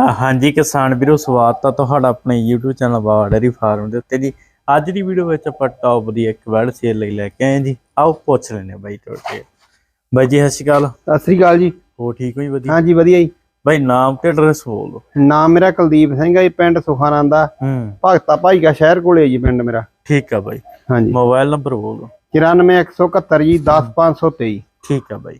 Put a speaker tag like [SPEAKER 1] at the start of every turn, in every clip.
[SPEAKER 1] ਹਾਂਜੀ ਕਿਸਾਨ ਵੀਰੋ ਸਵਾਗਤ ਆ ਤੁਹਾਡਾ ਆਪਣੇ YouTube channel Bawa dairy farm ਦੇ ਉੱਤੇ ਜੀ। ਅੱਜ ਦੀ ਵੀਡੀਓ ਵਿੱਚ ਆਪਾਂ ਟੌਪ ਦੀ ਇੱਕ ਵਰਡ ਸੇਲ ਲਈ ਲੈ ਕੇ ਆਏ ਜੀ। ਆਓ ਪੁੱਛ ਲੈਨੇ ਬਾਈ ਤੁਹਾਡੇ ਬਾਈ ਜੀ ਸਤਿ ਸ਼੍ਰੀ ਅਕਾਲ।
[SPEAKER 2] ਸਤਿ ਸ੍ਰੀ ਅਕਾਲ ਜੀ।
[SPEAKER 1] ਹੋ ਠੀਕ ਹੋ ਜੀ ਵਧੀਆ?
[SPEAKER 2] ਹਾਂਜੀ ਵਧੀਆ ਜੀ।
[SPEAKER 1] ਬਾਈ ਨਾਮ ਤੇ ਐਡਰੈਸ ਬੋਲੋ
[SPEAKER 2] ਨਾਮ ਮੇਰਾ ਕੁਲਦੀਪ ਸਿੰਘ ਹੈ ਜੀ ਪਿੰਡ ਸੁਖਾਨੰਦਾ
[SPEAKER 1] ਹੂੰ।
[SPEAKER 2] ਭਗਤਾ ਭਾਈ ਕਾ ਸ਼ਹਿਰ ਕੋਲੇ ਜੀ ਪਿੰਡ ਮੇਰਾ।
[SPEAKER 1] ਠੀਕ ਆ ਬਾਈ।
[SPEAKER 2] ਹਾਂਜੀ।
[SPEAKER 1] ਮੋਬਾਈਲ ਨੰਬਰ ਬੋਲੋ
[SPEAKER 2] 94171 ਜੀ 10523
[SPEAKER 1] ਠੀਕ ਆ ਬਾਈ।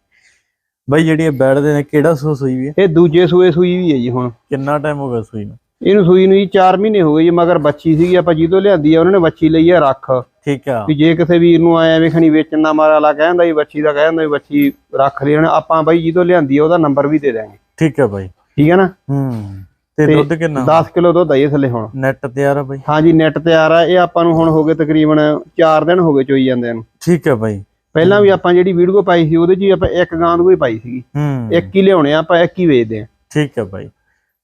[SPEAKER 1] ਬਾਈ ਜਿਹੜੀ ਇਹ ਬੈਡ ਦੇ ਨੇ ਕਿਹੜਾ ਸੂ ਸੂਈ ਵੀ ਹੈ?
[SPEAKER 2] ਇਹ ਦੂਜੇ ਸੂਏ ਸੂਈ ਵੀ ਹੈ ਜੀ ਹੁਣ।
[SPEAKER 1] ਕਿੰਨਾ ਟਾਈਮ ਹੋ ਗਿਆ ਸੂਈ ਨੂੰ?
[SPEAKER 2] ਇਹਨੂੰ ਸੂਈ ਨੂੰ ਜੀ 4 ਮਹੀਨੇ ਹੋ ਗਏ ਜੀ ਮਗਰ ਬੱਚੀ ਸੀਗੀ ਆਪਾਂ ਜਿਹਦੋਂ ਲਿਆਂਦੀ ਆ ਉਹਨਾਂ ਨੇ ਬੱਚੀ ਲਈ ਆ ਰੱਖ।
[SPEAKER 1] ਠੀਕ ਆ।
[SPEAKER 2] ਵੀ ਜੇ ਕਿਸੇ ਵੀਰ ਨੂੰ ਆਇਆ ਵੇਖਣੀ ਵੇਚਣ ਦਾ ਮਾਰਾ ਲਾ ਕਹਿੰਦਾ ਜੀ ਬੱਚੀ ਦਾ ਕਹਿੰਦਾ ਵੀ ਬੱਚੀ ਰੱਖ ਲਈ ਉਹਨੇ ਆਪਾਂ ਬਾਈ ਜਿਹਦੋਂ ਲਿਆਂਦੀ ਆ ਉਹਦਾ ਨੰਬਰ ਵੀ ਦੇ ਦਾਂਗੇ
[SPEAKER 1] ਠੀਕ ਆ ਬਾਈ।
[SPEAKER 2] ਠੀਕ ਹੈ ਨਾ?
[SPEAKER 1] ਹੂੰ। ਤੇ
[SPEAKER 2] ਤੇ
[SPEAKER 1] ਦੁੱਧ ਕਿੰਨਾ?
[SPEAKER 2] 10 ਕਿਲੋ ਦੁੱਧ ਆਈ ਥੱਲੇ ਹੁਣ।
[SPEAKER 1] ਨੈਟ ਤਿਆਰ ਆ ਬਾਈ।
[SPEAKER 2] ਹਾਂਜੀ ਨੈਟ ਤਿਆਰ ਆ ਇਹ ਆਪਾਂ ਨੂੰ ਹੁਣ ਹੋ ਗਏ ਤਕਰੀਬਨ 4 ਦਿਨ ਹੋ ਗਏ ਚੋਈ ਜਾਂਦੇ ਨੂੰ।
[SPEAKER 1] ਠੀਕ ਆ ਬਾਈ।
[SPEAKER 2] ਪਹਿਲਾਂ ਵੀ ਆਪਾਂ ਜਿਹੜੀ ਵੀਡੀਓ ਪਾਈ ਸੀ ਉਹਦੇ 'ਚ ਵੀ ਆਪਾਂ ਇੱਕ ਗਾਂ ਨੂੰ ਹੀ ਪਾਈ ਸੀਗੀ।
[SPEAKER 1] ਹੂੰ।
[SPEAKER 2] ਇੱਕ ਹੀ ਲਿਆਉਣੇ ਆ ਆਪਾਂ ਇੱਕ ਹੀ ਵੇਚਦੇ ਆ।
[SPEAKER 1] ਠੀਕ ਹੈ ਬਾਈ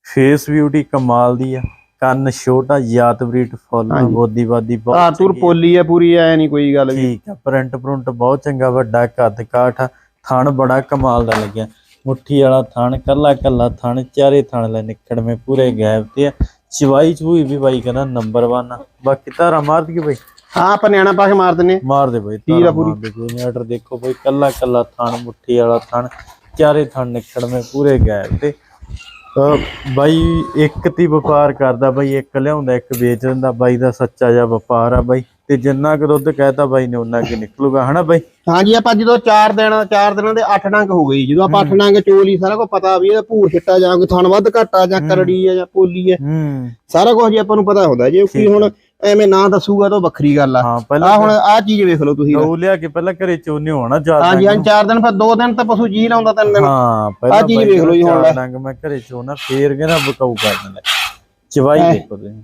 [SPEAKER 1] ਫੇਸ ਬਿਊਟੀ ਕਮਾਲ ਦੀ ਆ। ਕੰਨ ਛੋਟਾ ਯਾਤ ਬਰੀਟ ਫੁੱਲ
[SPEAKER 2] ਹਾਂਜੀ।
[SPEAKER 1] ਬੋਦੀ ਬਾਦੀ
[SPEAKER 2] ਧਾਰ
[SPEAKER 1] ਬਹੁਤ
[SPEAKER 2] ਤੂਰ
[SPEAKER 1] ਚੰਗੀ ਆ।
[SPEAKER 2] ਪੋਲੀ ਆ ਪੂਰੀ ਐ ਨਹੀਂ ਕੋਈ ਗੱਲ ਵੀ।
[SPEAKER 1] ਠੀਕ ਆ ਪ੍ਰਿੰਟ ਪ੍ਰਿੰਟ ਬਹੁਤ ਚੰਗਾ ਵੱਡਾ ਕੱਦ ਕਾਠ ਥਣ ਬੜਾ ਕਮਾਲ ਦਾ ਲੱਗਿਆ। ਮੁੱਠੀ ਵਾਲਾ ਥਣ ਕੱਲਾ ਕੱਲਾ ਥਣ ਚਾਰੇ ਥਣ ਲੈ ਨਿਕੜਵੇਂ ਪੂਰੇ ਗੈਪ ਤੇ ਆ। ਚਵਾਈ ਚੂਈ ਵੀ ਬਾਈ ਕਹਿੰਦਾ ਨੰਬਰ 1 ਆ। ਬਾਕੀ ਧਾਰਾ ਮਾਰ ਦਈਏ ਬਾਈ
[SPEAKER 2] ਹਾਂ ਆਪਾਂ ਨਿਆਣਾ ਪਾ ਕੇ ਮਾਰ ਦਿੰਨੇ
[SPEAKER 1] ਮਾਰ ਦੇ ਬਾਈ ਧਾਰਾ
[SPEAKER 2] ਪੂਰੀ।
[SPEAKER 1] ਮਾਰ ਦੇ ਕੋਈ ਨੀ ਆਰਡਰ ਦੇਖੋ ਬਾਈ ਕੱਲਾ ਕੱਲਾ ਥਣ ਮੁੱਠੀ ਵਾਲਾ ਥਣ ਚਾਰੇ ਥਣ ਨਿਕੜਵੇਂ ਪੂਰੇ ਗੈਪ ਤੇ। ਬਾਈ ਇੱਕ ਤੀ ਵਪਾਰ ਕਰਦਾ ਬਾਈ ਇੱਕ ਲਿਆਉਂਦਾ ਇੱਕ ਵੇਚ ਦਿੰਦਾ ਬਾਈ ਦਾ ਸੱਚਾ ਜਿਹਾ ਵਪਾਰ ਆ ਬਾਈ। ਤੇ ਜਿੰਨਾ ਕੁ ਦੁੱਧ ਕਹਿਤਾ ਬਾਈ ਨੇ ਉਹਨਾਂ ਕੀ ਨਿਕਲੂਗਾ ਹਨਾ ਬਾਈ?
[SPEAKER 2] ਹਾਂਜੀ ਆਪਾਂ ਜਦੋਂ 4 ਦਿਨ 4 ਦਿਨਾਂ ਦੇ 8 ਡੰਗ ਹੋ ਗਈ ਜਦੋਂ ਆਪਾਂ 8 ਡੰਗ ਚੋਲੀ ਸਾਰਾ ਕੁਝ ਪਤਾ ਵੀ ਇਹਦਾ ਭੂਰ ਛਿੱਟਾ ਜਾਂ ਕੋਈ ਥਣ ਵੱਧ ਘੱਟ ਜਾਂ ਕਰੜੀ ਆ ਜਾਂ ਪੋਲੀ ਆ। ਸਾਰਾ ਕੁਝ ਜੀ ਆਪਾਂ ਨੂੰ ਪਤਾ ਹੁੰਦਾ ਜੇ ਕੋਈ ਹੁਣ ਐਵੇਂ ਨਾ ਦੱਸੂਗਾ ਤਾਂ ਵੱਖਰੀ ਗੱਲ ਆ।
[SPEAKER 1] ਹਾਂ
[SPEAKER 2] ਆ ਹੁਣ ਆ ਚੀਜ਼ ਵੇਖ ਲਓ ਤੁਸੀਂ
[SPEAKER 1] ਗਊ ਲਿਆ ਕੇ ਪਹਿਲਾਂ ਘਰੇ ਚੋਨੇ ਹੋਣਾ ਜ਼ਿਆਦਾ
[SPEAKER 2] ਹਾਂਜੀ ਹਾਂ 4 ਦਿਨ ਫਿਰ 2 ਦਿਨ ਤਾਂ ਪਸ਼ੂ ਜੀ ਲਾਉਂਦਾ ਤਿੰਨ ਦਿਨ।
[SPEAKER 1] ਹਾਂ ਪਹਿਲਾਂ
[SPEAKER 2] ਚੀਜ਼ ਵੇਖ ਲਓ ਜੀ ਹੁਣ। ਲੈ।
[SPEAKER 1] ਡੰਗ ਮੈਂ ਘਰੇ ਚੋਨਾ ਫੇਰ ਕਹਿੰਦਾ ਬਕਾਊ ਕਰ ਦਿੰਦਾ। ਚਵਾਈ ਦੇਖੋ ਤੁਸੀਂ।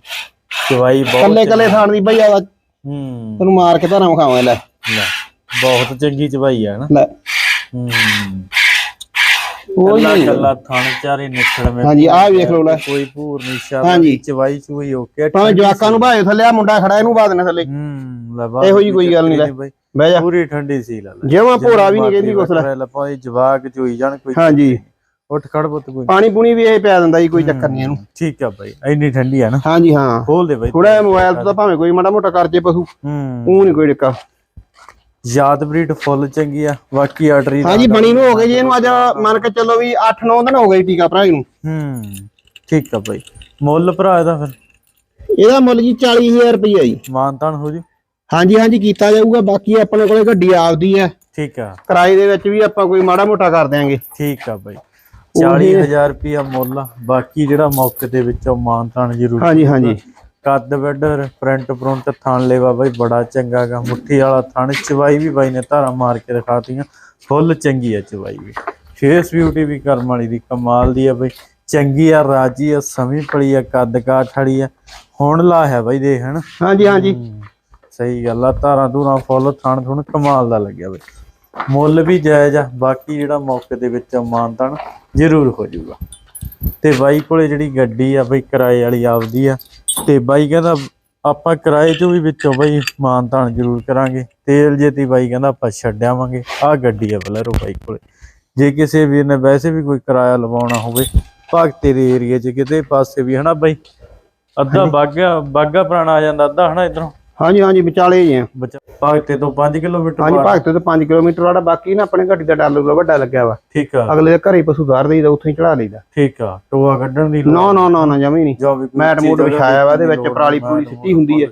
[SPEAKER 1] ਚਵਾਈ ਬਹੁਤ
[SPEAKER 2] ਕੱਲੇ ਕੱਲੇ ਥਾਣ ਦੀ ਬਈ ਆ
[SPEAKER 1] ਹੂੰ।
[SPEAKER 2] ਤੈਨੂੰ ਮਾਰ ਕੇ ਧਾਰਾਂ ਵਿਖਾਵਾਂ ਲੈ।
[SPEAKER 1] ਲੈ ਬਹੁਤ ਚੰਗੀ ਚਵਾਈ ਆ ਨਾ।
[SPEAKER 2] ਲੈ।
[SPEAKER 1] ਹੂੰ।
[SPEAKER 2] ਉਹ
[SPEAKER 1] ਕੱਲਾ ਥਣ ਚਾਰੇ ਨਿਕਲ ਮੈਂ
[SPEAKER 2] ਹਾਂਜੀ, ਆਹ ਵੇਖ ਲਓ ਲੈ।
[SPEAKER 1] ਕੋਈ ਭੂਰ ਨਹੀਂ ਸ਼ਾ
[SPEAKER 2] ਹਾਂਜੀ।
[SPEAKER 1] ਚਵਾਈ ਚੂਈ ਓਕੇ
[SPEAKER 2] ਭਾਵੇਂ ਜਵਾਕਾਂ ਨੂੰ ਭਾਵੇਂ ਥੱਲੇ ਆ ਮੁੰਡਾ ਖੜਾ ਇਹਨੂੰ ਬਾਦ ਥੱਲੇ।
[SPEAKER 1] ਹੂੰ ਲੈ ਬਾਤ
[SPEAKER 2] ਇਹੋ ਜਿਹੀ ਕੋਈ ਗੱਲ ਨੀ ਲੈ।
[SPEAKER 1] ਬਾਈ।
[SPEAKER 2] ਬਹਿ ਜਾ।
[SPEAKER 1] ਪੂਰੀ ਠੰਡੀ ਸੀ ਲਾ ਲੈ।
[SPEAKER 2] ਜਿਵੇਂ ਭੋਰਾ ਵੀ ਨਹੀਂ ਕਹਿੰਦੀ ਕੁਛ ਲੈ।
[SPEAKER 1] ਭਾਈ ਜਵਾਕ ਚੋਈ ਜਾਣ ਕੋਈ
[SPEAKER 2] ਹਾਂਜੀ।
[SPEAKER 1] ਉੱਠ ਖੜ ਪੁੱਤ ਕੋਈ।
[SPEAKER 2] ਪਾਣੀ ਪੂਣੀ ਵੀ ਇਹ ਪਿਆ ਦਿੰਦਾ ਜੀ ਕੋਈ ਚੱਕਰ ਨਹੀਂ ਇਹਨੂੰ।
[SPEAKER 1] ਠੀਕ ਆ ਬਾਈ ਇੰਨੀ ਠੰਡੀ ਆ ਨਾ।
[SPEAKER 2] ਹਾਂਜੀ ਹਾਂ।
[SPEAKER 1] ਖੋਲ ਦੇ ਬਾਈ।
[SPEAKER 2] ਥੋੜਾ ਮੋਬਾਈਲ ਤੋਂ ਤਾਂ ਭਾਵੇਂ ਕੋਈ ਮਾੜਾ ਮੋਟਾ ਕਰ ਜੇ ਪਸ਼ੂ।
[SPEAKER 1] ਹੂੰ।
[SPEAKER 2] ਉਹ ਨਹੀਂ ਕੋਈ ਡਿੱਕਾ।
[SPEAKER 1] ਯਾਦ ਬਰੀਡ ਫੁੱਲ ਚੰਗੀ ਆ ਬਾਕੀ ਆਰਡਰ ਹੀ
[SPEAKER 2] ਹਾਂਜੀ ਬਣੀ ਨੂੰ ਹੋ ਗਏ ਜੀ ਇਹਨੂੰ ਅੱਜ ਮੰਨ ਕੇ ਚੱਲੋ ਵੀ 8-9 ਦਿਨ ਹੋ ਗਏ ਟੀਕਾ ਭਰਾ ਨੂੰ।
[SPEAKER 1] ਹੂੰ ਠੀਕ ਆ ਬਾਈ। ਮੁੱਲ ਭਰਾ ਇਹਦਾ ਫਿਰ?
[SPEAKER 2] ਇਹਦਾ ਮੁੱਲ ਜੀ 40000 ਰੁਪਈਆ ਜੀ।
[SPEAKER 1] ਮਾਨਤਾਨ ਹੋ ਜੂ?
[SPEAKER 2] ਹਾਂਜੀ ਹਾਂਜੀ ਕੀਤਾ ਜਾਊਗਾ ਬਾਕੀ ਆਪਣੇ ਕੋਲੇ ਗੱਡੀ ਆਪਦੀ ਹੈ।
[SPEAKER 1] ਠੀਕ ਆ।
[SPEAKER 2] ਕਿਰਾਏ ਦੇ ਵਿੱਚ ਵੀ ਆਪਾਂ ਕੋਈ ਮਾੜਾ ਮੋਟਾ ਕਰ ਦਿਆਂਗੇ।
[SPEAKER 1] ਠੀਕ ਆ ਬਾਈ। 40000 ਰੁਪਿਆ ਮੁੱਲ ਬਾਕੀ ਜਿਹੜਾ ਮੌਕੇ ਦੇ ਵਿੱਚ ਮਾਨਤਾਨ ਜ਼ਰੂਰ
[SPEAKER 2] ਹਾਂਜੀ ਹਾਂਜੀ।
[SPEAKER 1] ਕੱਦ ਵੱਡਰ ਪ੍ਰਿੰਟ ਪ੍ਰਿੰਟ ਥਣ ਲੈਵਾ ਬਾਈ ਬੜਾ ਚੰਗਾ ਗਾ। ਮੁੱਠੀ ਵਾਲਾ ਥਣ ਚਵਾਈ ਵੀ ਬਾਈ ਨੇ ਧਾਰਾ ਮਾਰ ਕੇ ਦਿਖਾਤੀਆਂ ਫੁੱਲ ਚੰਗੀ ਆ ਚਵਾਈ ਵੀ। ਫੇਸ ਬਿਊਟੀ ਵੀ ਕਰਮ ਵਾਲੀ ਦੀ ਕਮਾਲ ਦੀ ਆ ਬਾਈ। ਚੰਗੀ ਆ ਰਾਜੀ ਆ ਸਮੀ ਪਲੀ ਆ ਕੱਦ ਕਾਠ ਵਾਲੀ ਆ। ਹੁਣ ਲਾ ਹੈ ਬਾਈ ਦੇਖ ਹਣ
[SPEAKER 2] ਹਾਂਜੀ ਹਾਂਜੀ।
[SPEAKER 1] ਸਹੀ ਗੱਲ ਆ ਧਾਰਾਂ ਧੂਰਾਂ ਫੁੱਲ ਥਣ ਥੁਣ ਕਮਾਲ ਦਾ ਲੱਗਿਆ ਬਾਈ। ਮੁੱਲ ਵੀ ਜਾਇਜ਼ ਆ ਬਾਕੀ ਜਿਹੜਾ ਮੌਕੇ ਦੇ ਵਿੱਚ ਮਾਨਤਨ ਜ਼ਰੂਰ ਹੋ ਜਾਊਗਾ। ਤੇ ਬਾਈ ਕੋਲੇ ਜਿਹੜੀ ਗੱਡੀ ਆ ਬਈ ਕਿਰਾਏ ਵਾਲੀ ਆਪਦੀ ਆ ਤੇ ਬਾਈ ਕਹਿੰਦਾ ਆਪਾਂ ਕਿਰਾਏ ਚੋਂ ਵੀ ਵਿੱਚੋਂ ਬਈ ਮਾਨਤਾਨ ਜ਼ਰੂਰ ਕਰਾਂਗੇ। ਤੇਲ ਜੇਤੀ ਬਾਈ ਕਹਿੰਦਾ ਆਪਾਂ ਛੱਡ ਆਵਾਂਗੇ। ਆ ਗੱਡੀ ਆ ਬਲੈਰੋ ਬਾਈ ਕੋਲੇ। ਜੇ ਕਿਸੇ ਵੀਰ ਨੇ ਵੈਸੇ ਵੀ ਕੋਈ ਕਿਰਾਇਆ ਲਵਾਉਣਾ ਹੋਵੇ ਭਗਤੇ ਦੇ ਏਰੀਆ 'ਚ ਕਿਤੇ ਪਾਸੇ ਵੀ ਹਨਾ ਬਾਈ? ਅੱਧਾ ਬਾਗਾ ਬਾਗਾ ਪੁਰਾਣਾ ਆ ਜਾਂਦਾ ਅੱਧਾ ਹਨਾ ਇਧਰੋਂ?
[SPEAKER 2] ਹਾਂਜੀ ਹਾਂਜੀ ਵਿਚਾਲੇ ਜੀ ਆ।
[SPEAKER 1] ਭਗਤੇ ਤੋਂ 5 ਕਿਲੋਮੀਟਰ
[SPEAKER 2] ਹਾਂਜੀ ਭਗਤ ਤੋਂ 5 ਕਿਲੋਮੀਟਰ ਵਾਲਾ ਬਾਕੀ ਨਾ ਆਪਣੇ ਗੱਡੀ ਦਾ ਡਾਲਰ ਵੱਡਾ ਲੱਗਿਆ ਵਾ।
[SPEAKER 1] ਠੀਕ ਆ।
[SPEAKER 2] ਅਗਲੇ ਦੇ ਘਰੇ ਹੀ ਪਸ਼ੂ ਧਾਰ ਦੇਈਦਾ ਉੱਥੇ ਹੀ ਚੜਾ ਲਈਦਾ
[SPEAKER 1] ਠੀਕ ਆ ਟੋਆ ਕੱਢਣ ਦੀ
[SPEAKER 2] ਨਾ ਨਾ ਨਾ ਨਾ ਜਮੀ ਨਹੀਂ। ਮੈਟ ਮੂਟ ਵਿਛਾਇਆ ਵਾ, ਇਹਦੇ
[SPEAKER 1] ਦੀ
[SPEAKER 2] ਵਿੱਚ ਪਰਾਲੀ ਪੂਰੀ ਸਿੱਟੀ ਹੁੰਦੀ ਹੈ।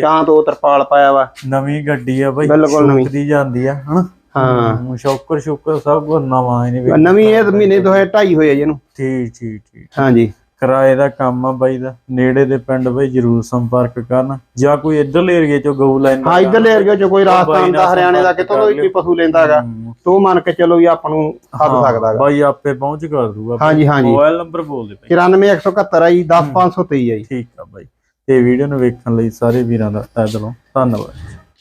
[SPEAKER 2] ਜਾਂ ਤੋਂ ਤਰਪਾਲ ਪਾਇਆ ਵਾ।
[SPEAKER 1] ਨਵੀਂ ਗੱਡੀ ਆ ਬਾਈ
[SPEAKER 2] ਬਿਲਕੁਲ ਨਵੀਂ।
[SPEAKER 1] ਦੀ ਜਾਂਦੀ ਆ ਹਨਾ?
[SPEAKER 2] ਹਾਂ।
[SPEAKER 1] ਸ਼ੌਕਰ ਸ਼ੁਕਰ ਸਭ ਨਵਾਂ ਇਹਨੇ
[SPEAKER 2] ਨਵੀਂ ਇਹ ਮਹੀਨੇ ਤੋਂ ਹੈ ਢਾਈ ਹੋਏ ਆ ਜੀ ਇਹਨੂੰ।
[SPEAKER 1] ਠੀਕ ਠੀਕ ਠੀਕ।
[SPEAKER 2] ਹਾਂਜੀ।
[SPEAKER 1] ਕਿਰਾਏ ਦਾ ਕੰਮ ਆ ਬਾਈ ਦਾ। ਨੇੜੇ ਦੇ ਪਿੰਡ ਬਾਈ ਜਰੂਰ ਸੰਪਰਕ ਕਰਨ। ਜਾਂ ਕੋਈ ਇੱਧਰਲੇ ਏਰੀਏ ਚੋਂ ਗਊ ਲੈਣ
[SPEAKER 2] ਹਾਂ ਇਧਰਲੇ ਏਰੀਆ ਚ ਕੋਈ ਰਾਜਸਥਾਨ ਦਾ ਹਰਿਆਣੇ ਦਾ ਕਿਤੋਂ ਕੋਈ ਪਸ਼ੂ ਲੈਂਦਾ ਹੈਗਾ। ਤੋ ਮੰਨ ਕੇ ਚਲੋ ਵੀ ਆਪਾਂ ਨੂੰ ਹੱਦ ਸਕਦਾ ਹੈਗਾ।
[SPEAKER 1] ਬਾਈ ਆਪੇ ਪਹੁੰਚ ਕਰ ਦੂਗਾ।
[SPEAKER 2] ਹਾਂਜੀ ਹਾਂਜੀ।
[SPEAKER 1] ਮੋਬਾਈਲ ਨੰਬਰ ਬੋਲ ਦੇ ਬਾਈ।
[SPEAKER 2] 94171 ਆ ਜੀ 10523 ਆ ਜੀ
[SPEAKER 1] ਠੀਕ ਆ ਬਾਈ। ਤੇ ਵੀਡੀਓ ਨੂੰ ਵੇਖਣ ਲਈ ਸਾਰੇ ਵੀਰਾਂ ਦਾ ਤਹਿ ਦਿਲੋਂ ਧੰਨਵਾਦ।